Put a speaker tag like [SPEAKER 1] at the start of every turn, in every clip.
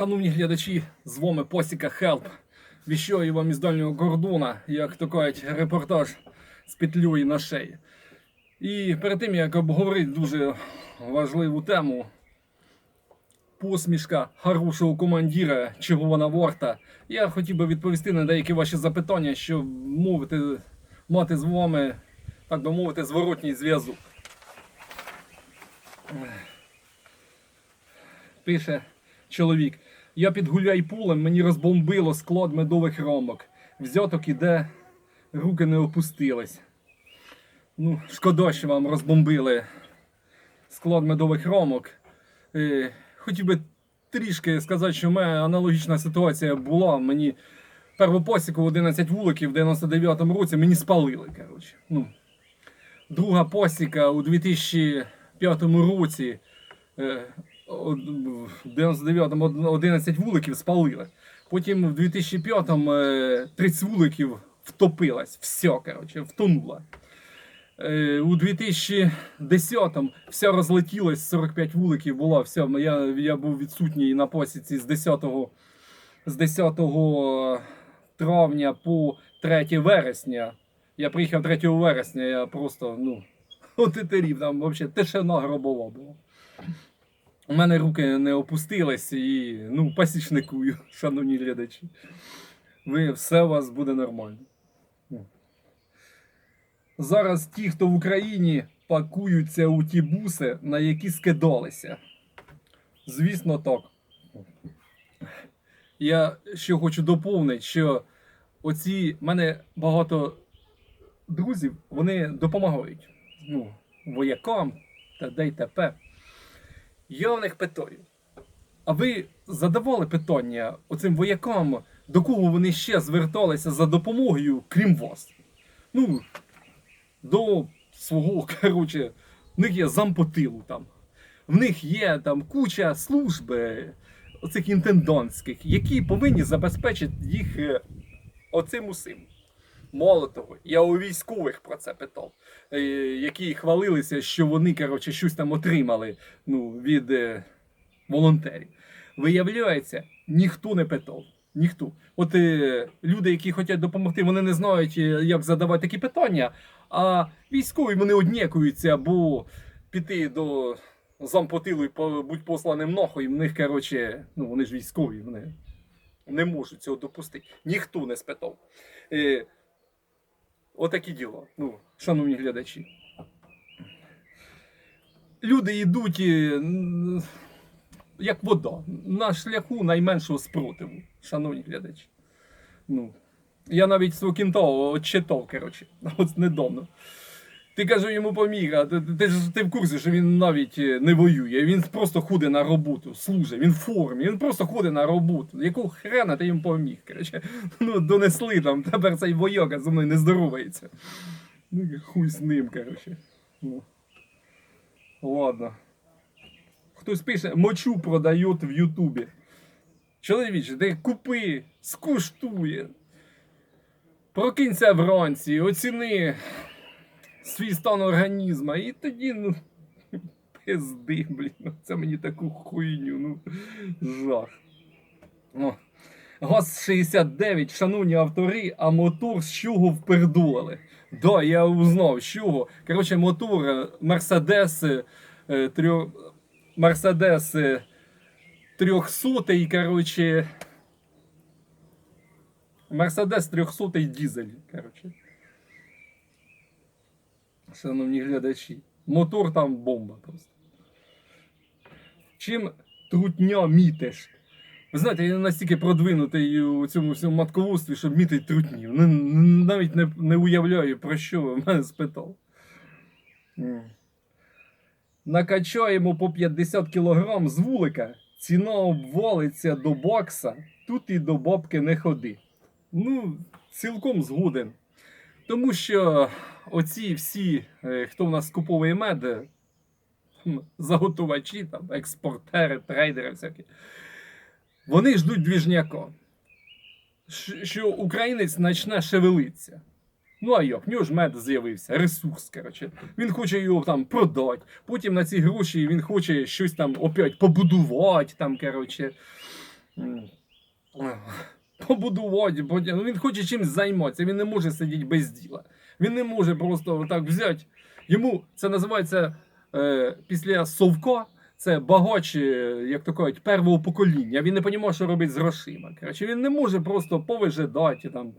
[SPEAKER 1] Шановні глядачі, з вами Посіка Хелп. Віщаю вам із дальнього кордона, як то кажуть, репортаж з петлею на шиї. І перед тим як обговорити дуже важливу тему, посмішка хорошого командира, чого вона варта, я хотів би відповісти на деякі ваші запитання, щоб мовити, мати з вами, так би мовити, зворотній зв'язок. Пише чоловік. Я під гуляйполем, мені розбомбило склад медових рамок. Взяток іде, руки не опустились. Ну, шкода, що вам розбомбили склад медових рамок. Е, хотів би трішки сказати, що в мене аналогічна ситуація була. Мені первопосіку 11 вуликів в 99-му році мені спалили. Коротше. Ну, друга посіка у 2005 році. Е, в 99-му 11 вуликів спалили. Потім в 2005-му е, 30 вуликів втопилась. Все, коротше, втонула. Е, У 2010-му все розлетілось, 45 вуликів було, все, я, я був відсутній на посіці з 10, з 10 травня по 3 вересня. Я приїхав 3 вересня, я просто, ну, отетерів, там взагалі тишина гробова була. У мене руки не опустились і ну, пасічникую, шановні глядачі. Ви все у вас буде нормально. Зараз ті, хто в Україні пакуються у ті буси, на які скидалися. Звісно, так. Я ще хочу доповнити, що оці в мене багато друзів, вони допомагають. Ну, воякам та тепер. Я в них питаю. А ви задавали питання оцим воякам, до кого вони ще зверталися за допомогою, крім вас? Ну, до свого, коротше, в них є зампотилу там. В них є там куча служб е, оцих інтендантських, які повинні забезпечити їх е, оцим усім. Мало того, я у військових про це питав, е, які хвалилися, що вони коротше, щось там отримали ну, від е, волонтерів. Виявляється, ніхто не питав. Ніхто. От е, люди, які хочуть допомогти, вони не знають, е, як задавати такі питання, а військові вони однікуються, або піти до зампотилу і будь посланим нахуй, в них, коротше, ну вони ж військові, вони не можуть цього допустити. Ніхто не спитав. Е, Отакі діло, ну, шановні глядачі. Люди йдуть як вода, на шляху найменшого спротиву, шановні глядачі. Ну, я навіть свого кінта читав, коротше, от недавно. Ти кажу, йому поміг, а ти, ж ти в курсі, що він навіть е, не воює, він просто ходить на роботу, служить, він в формі, він просто ходить на роботу. Якого хрена ти йому поміг? Коротше, ну, донесли там, тепер цей вояка зі мною не здоровається. Ну, хуй з ним, коротше. Ну. Ладно. Хтось пише, мочу продають в Ютубі. Чоловіче, ти купи, скуштує. Прокинься вранці, оціни свій стан організму, і тоді, ну, пизди, блін, ну, це мені таку хуйню, ну, жах. О. ГАЗ-69, шановні автори, а мотор з чого впердолили? Да, я узнав, з чого. Коротше, мотор е, Мерседес е, е. Мерседес е, 300, коротше. Мерседес 300 дізель, коротше. Шановні глядачі. Мотор там бомба просто. Чим трутня мітиш? Ви знаєте, я настільки продвинутий у цьому всьому матководстві, щоб мітити трутнів. Навіть не, не уявляю, про що ви мене спитав. Накачаємо по 50 кг з вулика, ціна обвалиться до бакса, тут і до бабки не ходи. Ну, цілком згоден. Тому що оці всі, е, хто в нас скуповує мед, заготувачі, там, експортери, трейдери всякі, вони ждуть двіжняка. Щ- Що українець почне шевелитися. Ну а як? В нього ж мед з'явився, ресурс, коротше. Він хоче його там продати. Потім на ці гроші він хоче щось там опять побудувати, там, коротше. Побудувати, ну, він хоче чимось займатися, він не може сидіти без діла. Він не може просто так взяти. Йому це називається е, після совка. Це багач, е, як то кажуть, первого покоління. Він не розуміє, що робить з грошима. Коротше, він не може просто повижидати там,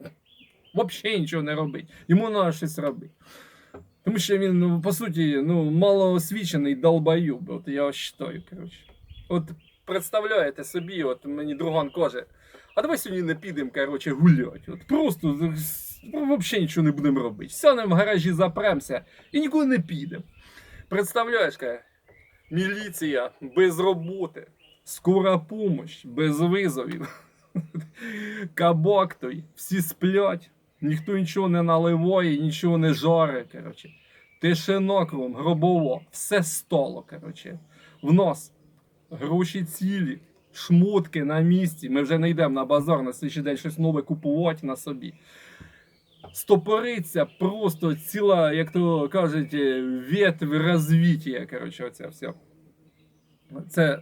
[SPEAKER 1] взагалі нічого не робить. Йому треба щось робити. Тому що він, ну, по суті, ну, малоосвічений долбоюб. От я вважаю, коротше. От представляєте собі, от мені друган каже, а давай сьогодні не підемо, коротше, гуляти. От просто ну, взагалі нічого не будемо робити. Сянемо в гаражі запремся і нікуди не підемо. Представляєш, каже, міліція без роботи, скора помощь, без визовів. Кабак той, всі сплять, ніхто нічого не наливає, нічого не жаре, коротше. Тишина кругом, гробово, все столо, коротше. В нас гроші цілі, шмотки на місці. Ми вже не йдемо на базар на слідчий день щось нове купувати на собі. Стопориться просто ціла, як то кажуть, е, ветвь розвиття. Коротше, оце все. Це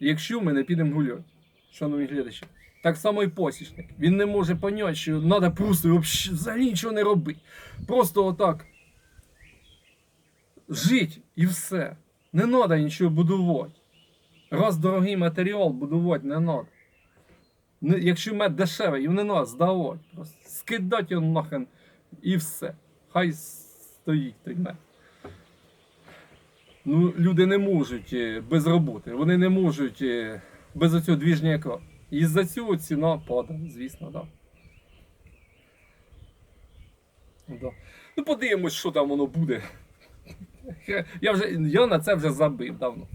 [SPEAKER 1] якщо ми не підемо гуляти, шановні глядачі. Так само і посічник. Він не може поняти, що треба просто взагалі нічого не робити. Просто отак жити і все. Не треба нічого будувати. Раз дорогий матеріал будувати не. Не, якщо мед дешевий, його не треба здавати. Просто скидати його нахрен і все. Хай стоїть той мед. Ну, люди не можуть е, без роботи, вони не можуть е, без оцього двіжняка. І за цього ціна падає, звісно, так. Да. Ну, подивимось, що там воно буде. Я, вже, я на це вже забив давно.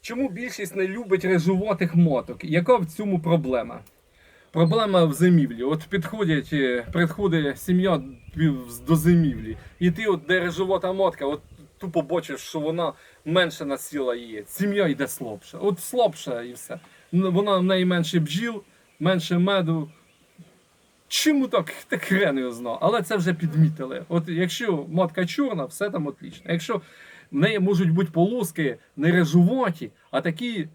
[SPEAKER 1] Чому більшість не любить режуватих моток? Яка в цьому проблема? Проблема в зимівлі. От підходять, е, приходить сім'я до зимівлі, і ти от де режувата мотка, от тупо бачиш, що вона менше насіла її. Сім'я йде слабше. От слабша і все. Вона в неї менше бджіл, менше меду. Чому так? Так хрен його знав. Але це вже підмітили. От якщо матка чорна, все там отлично. Якщо в неї можуть бути полоски не режуваті, а такі,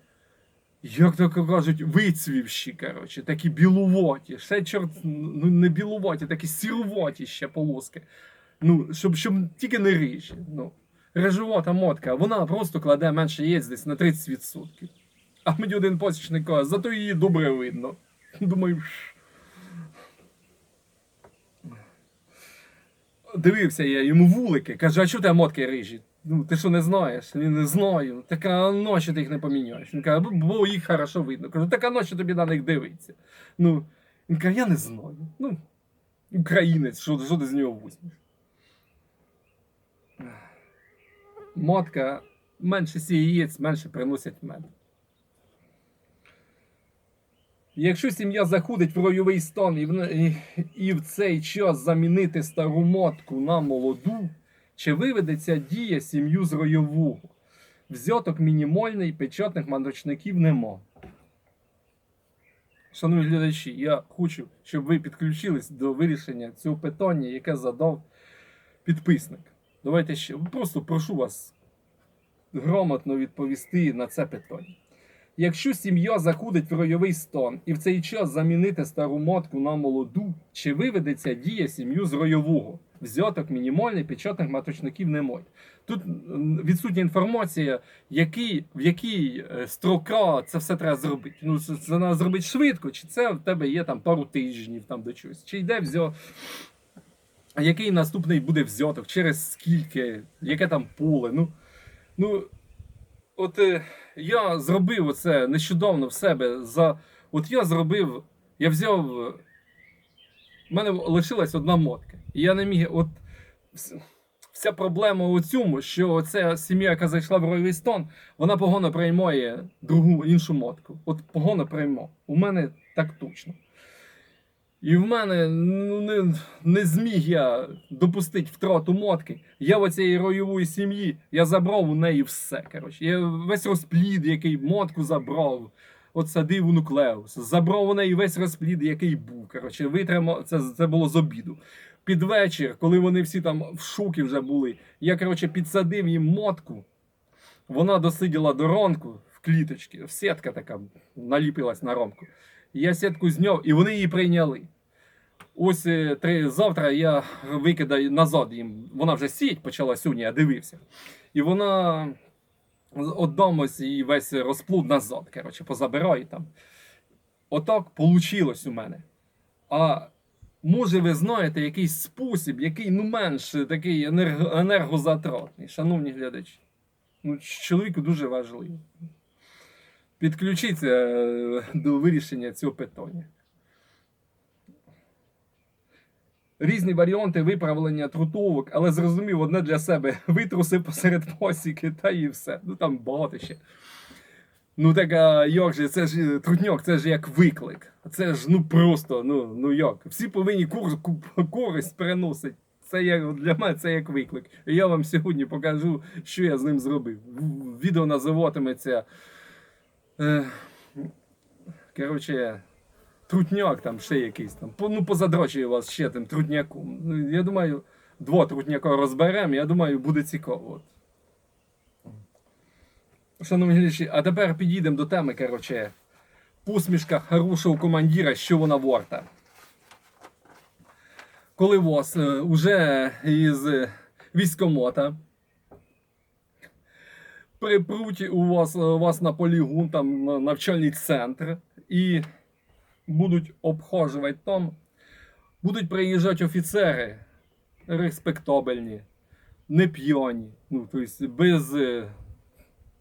[SPEAKER 1] як то кажуть, вицвівші, коротше, такі білуваті. Ще чорт, ну не білуваті, такі сіруваті ще полоски. Ну, щоб, щоб тільки не рижі. Ну. Режувата мотка, вона просто кладе менше яєць десь на 30%. А мені один посічник каже, зато її добре видно. Думаю, дивився я йому вулики, каже, а чого тебе мотки рижі? Ну, ти що не знаєш? Він не знаю. Так а ночі ти їх не поміняєш. Він каже, «Бо- їх хорошо видно. Кажу, так а ночі тобі на них дивиться. Ну, він каже, я не знаю. Ну, українець, що, що ти з нього візьмеш? Мотка менше сіє менше приносять мед. Якщо сім'я заходить в ройовий стан і в, і, і в цей час замінити стару мотку на молоду, чи виведеться дія сім'ю з ройового? Взяток мінімальний, печатних мандрочників нема. Шановні глядачі, я хочу, щоб ви підключились до вирішення цього питання, яке задав підписник. Давайте ще просто прошу вас грамотно відповісти на це питання. Якщо сім'я заходить в ройовий стан і в цей час замінити стару матку на молоду, чи виведеться дія сім'ю з ройового? Взяток мінімальний, печатних маточників немає. Тут відсутня інформація, який, в якій е, строка це все треба зробити. Ну, це, це треба зробити швидко, чи це в тебе є там пару тижнів там до чогось, чи йде взя... Який наступний буде взяток, через скільки, яке там поле. Ну, ну от е, я зробив оце нещодавно в себе. За... От я зробив, я взяв. В мене лишилась одна мотка. І я не міг. От вся проблема у цьому, що ця сім'я, яка зайшла в ройовий стан, вона погано приймає другу іншу мотку. От погано приймав. У мене так точно. І в мене ну, не, не зміг я допустити втрату мотки. Я в оцієї ройової сім'ї я забрав у неї все. Коротше. Я весь розплід, який мотку забрав, от садив у нуклеус. Неї весь розплід, який був. Коротше, витримав, це, це було з обіду. Під вечір, коли вони всі там в шокі вже були, я коротше, підсадив їм мотку. Вона досиділа до ранку, в кліточки, в сітка така наліпилась на ромку. Я сітку зняв, і вони її прийняли. Ось е, три, завтра я викидаю назад їм. Вона вже сіть почала сьогодні, я дивився. І вона отдам ось і весь розплуд назад. Коротше, позабираю там. Отак вийшло у мене. А може, ви знаєте якийсь спосіб, який ну менш такий енерго, енергозатратний, шановні глядачі. Ну, чоловіку дуже важливо. Підключіться е, до вирішення цього питання. Різні варіанти виправлення трутовок, але зрозумів одне для себе: витруси посеред посіки та і все. Ну там багато ще. Ну так а як же, це ж е, трутньок, це ж як виклик. Це ж ну просто, ну, ну як. Всі повинні кур, користь переносити. Це як для мене це як виклик. І я вам сьогодні покажу, що я з ним зробив. Відео називатиметься. Е, коротше, трутняк там ще якийсь там. Ну, позадрочую вас ще тим трутняком. Ну, Я думаю, два трутняка розберемо, я думаю, буде цікаво. Шановні глядачі, а тепер підійдемо до теми, коротше, посмішка хорошого командира, що вона варта. Коли вас е, уже із військомота припруть у вас, е, вас на полігон, там навчальний центр, і будуть обхожувати там, будуть приїжджати офіцери респектабельні, не п'яні, ну, тобто без. е,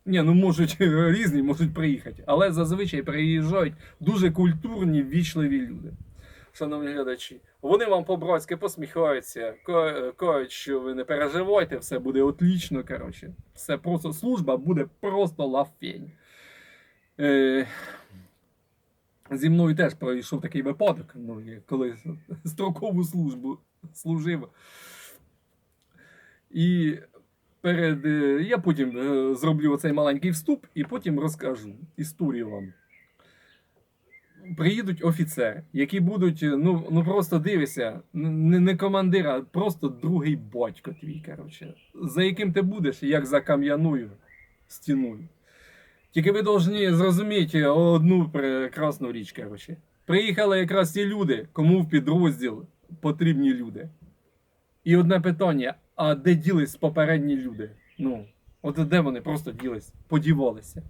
[SPEAKER 1] ні, ну можуть різні, можуть приїхати. Але зазвичай приїжджають дуже культурні, ввічливі люди. Шановні глядачі, вони вам по-братськи посміхаються, ка- кажуть, що ви не переживайте, все буде отлічно. Коротше, все просто служба буде просто лафень. Е, зі мною теж пройшов такий випадок, ну, коли строкову службу служив. І перед. е, Я потім е, зроблю оцей маленький вступ і потім розкажу історію вам. Приїдуть офіцери, які будуть, е, ну, ну просто дивися, не, не командир, а просто другий батько твій, коротше, за яким ти будеш, як за кам'яною стіною. Тільки ви повинні зрозуміти одну прекрасну річ, коротше. Приїхали якраз ті люди, кому в підрозділ потрібні люди. І одне питання: а де ділись попередні люди? Ну, от де вони просто ділись, подівалися.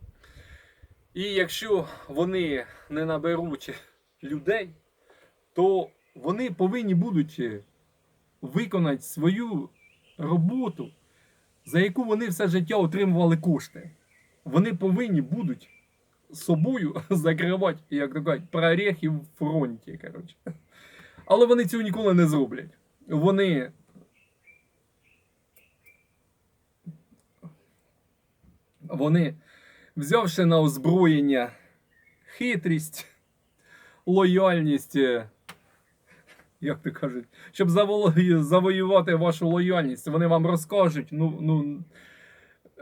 [SPEAKER 1] І якщо вони не наберуть людей, то вони повинні будуть виконати свою роботу, за яку вони все життя отримували кошти. Вони повинні будуть собою закривати, як то кажуть, прорехи в фронті. Коротше. Але вони цього ніколи не зроблять. Вони Вони, взявши на озброєння хитрість, лояльність, е, як то кажуть, щоб заволо- завоювати вашу лояльність, вони вам розкажуть. Ну, ну,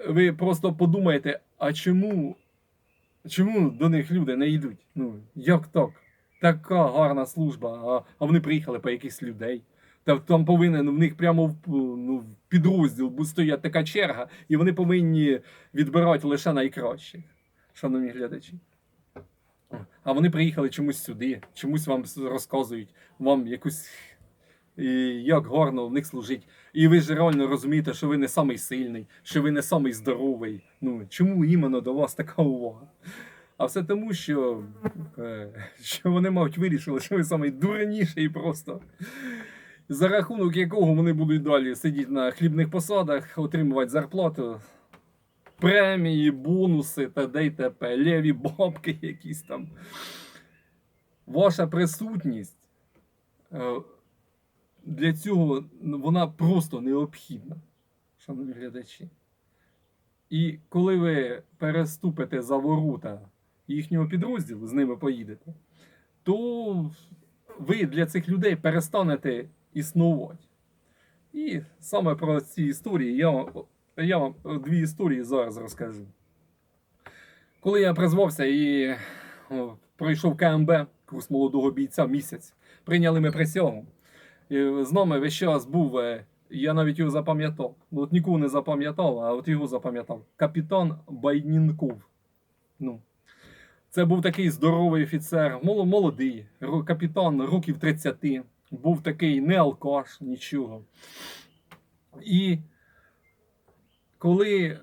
[SPEAKER 1] ви просто подумаєте, а чому, чому до них люди не йдуть? Ну, як так? Така гарна служба, а, а вони приїхали по якихось людей. Та там повинен в них прямо в, ну, підрозділ стоять така черга, і вони повинні відбирати лише найкращих, шановні глядачі. А вони приїхали чомусь сюди, чомусь вам розказують, вам якусь і як гарно в них служить. І ви ж реально розумієте, що ви не самий сильний, що ви не самий здоровий. Ну чому іменно до вас така увага? А все тому, що, е, що вони, мабуть, вирішили, що ви самий дурніший просто. За рахунок якого вони будуть далі сидіти на хлібних посадах, отримувати зарплату, премії, бонуси та й т.п. Леві бабки якісь там. Ваша присутність е, для цього вона просто необхідна, шановні глядачі. І коли ви переступите за ворота їхнього підрозділу, з ними поїдете, то ви для цих людей перестанете існувати. І саме про ці історії я, вам- я вам дві історії зараз розкажу. Коли я призвався і пройшов КМБ, курс молодого бійця місяць, прийняли ми присягу. З нами весь час був, е, я навіть його запам'ятав. Ну, от нікого не запам'ятав, а от його запам'ятав. Капітан Байднінков. Ну. Це був такий здоровий офіцер, молодий, капітан років 30, був такий не алкаш, нічого. І коли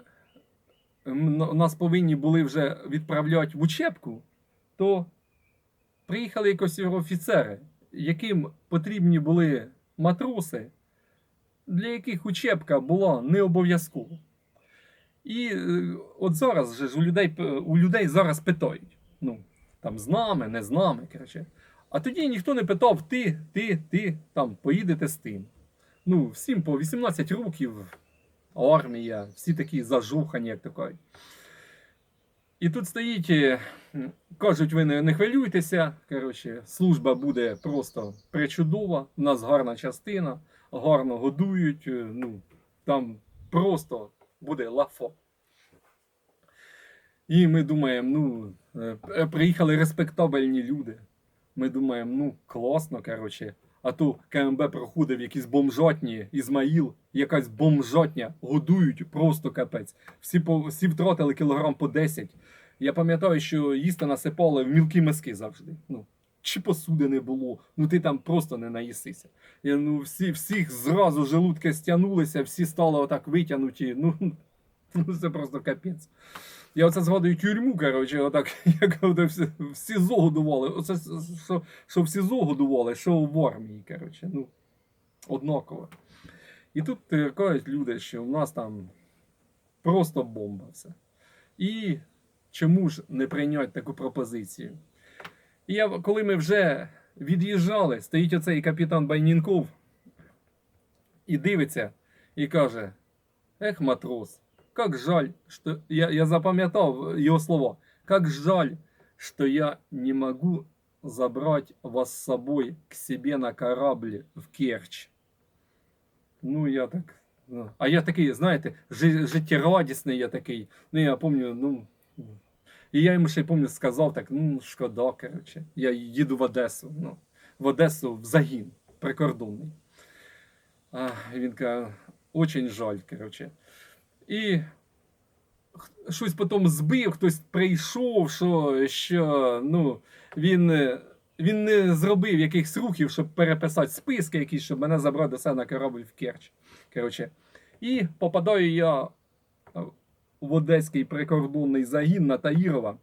[SPEAKER 1] нас повинні були вже відправляти в учебку, то приїхали якось офіцери, яким потрібні були матроси, для яких учебка була не обов'язкова. І е, от зараз же ж у людей, у людей зараз питають: ну, там з нами, не з нами. Коротше. А тоді ніхто не питав, ти, ти, ти там поїдете з тим. Ну, всім по 18 років, армія, всі такі зажухані, як то кажуть. І тут стоїть, е, кажуть, ви не, хвилюйтеся. Коротше, служба буде просто причудова. У нас гарна частина, гарно годують. е, Ну, там просто буде лафо. І ми думаємо, ну, е, приїхали респектабельні люди. Ми думаємо, ну, класно, коротше. А то КМБ проходив якісь бомжотні, Ізмаїл, якась бомжотня, годують просто капець. Всі, по, всі втратили кілограм по 10. Я пам'ятаю, що їсти насипали в мілкі миски завжди. Ну, чи посуди не було, ну ти там просто не наїсися. Я, ну, всі, всіх зразу желудки стягнулися, всі стали отак витягнуті. Ну, ну це просто капець. Я оце згадую тюрму, коротше, отак, як всі, в СІЗО годували. Оце що, що в СІЗО годували, що в армії, коротше, ну, однаково. І тут кажуть люди, що в нас там просто бомба все. І чому ж не прийняти таку пропозицію? І я, коли ми вже від'їжджали, стоїть оцей капітан Байнінков і дивиться, і каже: Ех, матрос, как жаль, что... Я, я запам'ятав його слова. Как жаль, что я не могу забрать вас с собой к себе на корабль в Керчь. Ну, я так. ну, А я такий, знаєте, жи- життєрадісний я такий. Ну, я пам'ятаю, ну. І я йому ще й пам'ятаю, сказав так, ну, шкода, коротше. Я їду в Одесу. Ну, в Одесу в загін прикордонний. А, він каже, очень жаль, коротше. І щось потім збив, хтось прийшов, що, що ну, він, е, він не зробив якихось рухів, щоб переписати списки якісь, щоб мене забрати до себе на корабль в Керч. Коротше. І попадаю я е, в Одеський прикордонний загін на Таїрова,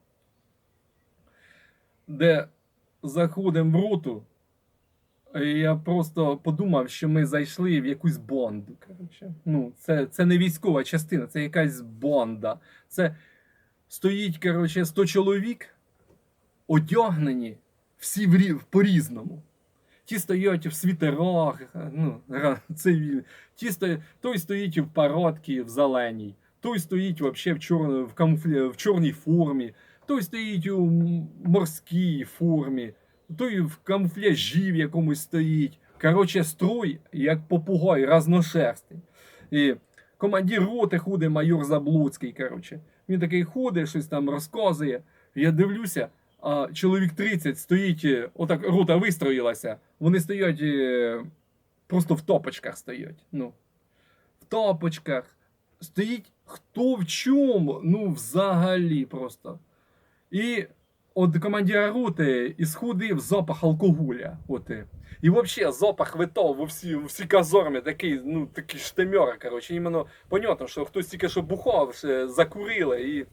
[SPEAKER 1] де заходимо в роту. Я просто подумав, що ми зайшли в якусь бонду. Коротше. Ну, це, це не військова частина, це якась бонда. Це стоїть, коротше, 100 чоловік, одягнені всі в рі- по-різному. Ті стоять в світерах, ну, цивільні. Ті стоять, той стоїть в парадці в зеленій, той стоїть вообще в, чор... в, камуфля... в чорній формі, той стоїть у морській формі, той в камуфляжі в якомусь стоїть. Коротше, строй, як попугай, разношерстий. І командир роти ходить майор Заблоцький. Коротше. Він такий ходить, щось там розказує. Я дивлюся, а чоловік 30 стоїть, е, отак рота вистроїлася. Вони стоять е, просто в топочках стоять. Ну, в топочках. Стоїть хто в чому, ну взагалі просто. І от командира роти ісходив запах алкоголя. От, е. і взагалі запах витав во всі, во всі казарми, такий, ну, такий штемер, коротше. Іменно понятно, що хтось тільки що бухав, ще закурили і.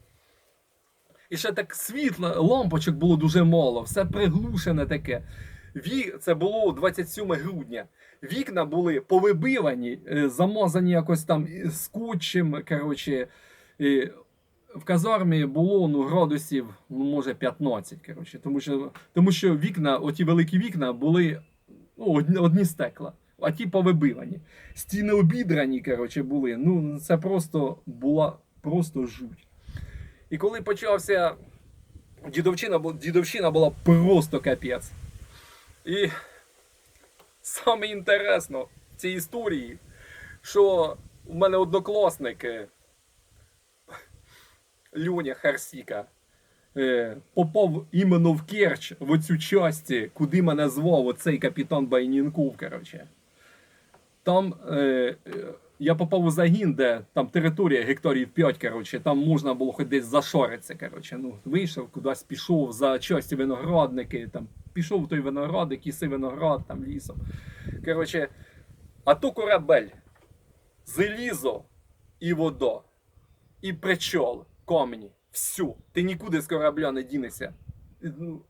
[SPEAKER 1] І ще так світло, лампочок було дуже мало, все приглушене таке. Ві... Це було 27 грудня. Вікна були повибивані, е, замазані якось там скотчем. Коротше, і в казармі було ну, градусів, ну, може, 15. Коротше, тому, що, тому що вікна, оті великі вікна були ну, одні, одні стекла, а ті повибивані. Стіни обідрані, коротше, були. Ну, це просто була просто жуть. І коли почався дідовчина, бу- дідовщина була просто капець. І саме інтересно в цій історії, що у мене однокласник е, Льоня Харсіка е, попав іменно в Керч, в оцю часті, куди мене звав оцей капітан Байнінков, коротше. Там е, я попав у загін, де там територія гектарів 5, коротше, там можна було хоч десь зашоритися. Коротше. Ну, вийшов, кудись пішов за часті виноградники, там, пішов в той виноградник, їси виноград там лісом. Коротше, а то корабель, залізо і вода, і причол, камені, всю. Ти нікуди з корабля не дінешся. Ну,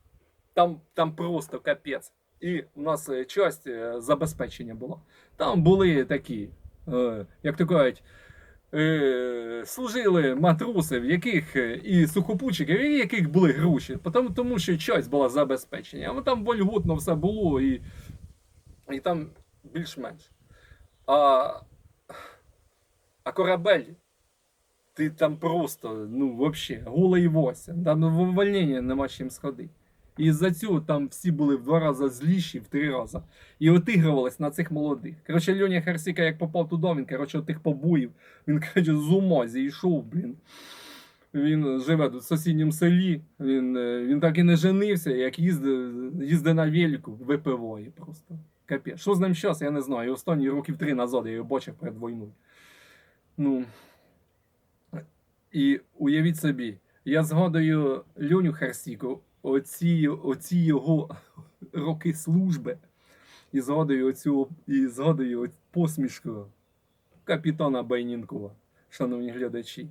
[SPEAKER 1] Там, там просто капець. І у нас е, часть е, забезпечення була. Там були такі, е, як то кажуть, служили матроси, в яких і сухопутчики, в яких були гроші. Тому, тому що часть була забезпечення. А там вольготно все було і, і там більш-менш. А, а корабель, ти там просто, ну, взагалі, голий Вася. Там в увольнення нема чим сходити. І за цього там всі були в два рази зліші, в три рази. І отигрувались на цих молодих. Коротше, Льоня Харсіка, як попав туди, він, коротше, тих побоїв, він, коротше, з ума зійшов, блін. Він живе тут в сусідньому селі, він, е, він так і не женився, як їздив, їздив на велику, випиває просто. Капець. Що з ним зараз, я не знаю. І Останні років три назад я його бачив перед війною. Ну. І уявіть собі, я згадую Льоню Харсіку, оці, оці його роки служби, і згадую оцю, і згадую посмішку капітана Байнінкова, шановні глядачі.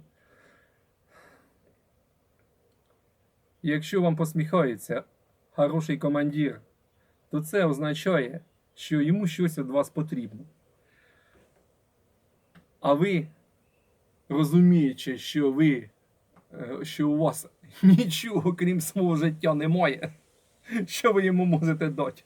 [SPEAKER 1] Якщо вам посміхається хороший командир, то це означає, що йому щось від вас потрібно. А ви, розуміючи, що ви, е, що у вас нічого крім свого життя немає, що ви йому можете дати,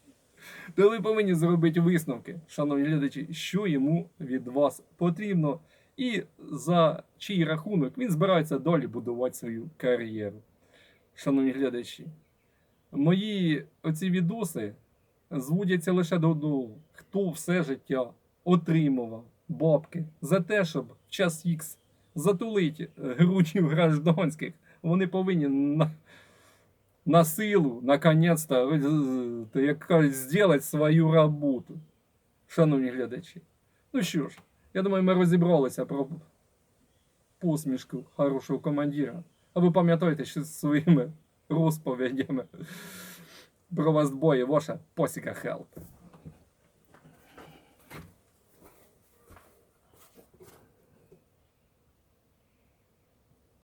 [SPEAKER 1] то ви повинні зробити висновки, шановні глядачі, що йому від вас потрібно, і за чий рахунок він збирається далі будувати свою кар'єру. Шановні глядачі, мої оці відоси зводяться лише до одного, хто все життя отримував бабки за те, щоб в час Х затулити грудів гражданських, вони повинні на, на силу, наконець-то, е, як кажуть, зробити свою роботу. Шановні глядачі. Ну що ж, я думаю, ми розібралися про посмішку хорошого командира. А ви пам'ятаєте, що своїми розповідями про вас двоє ваша посіка хелп.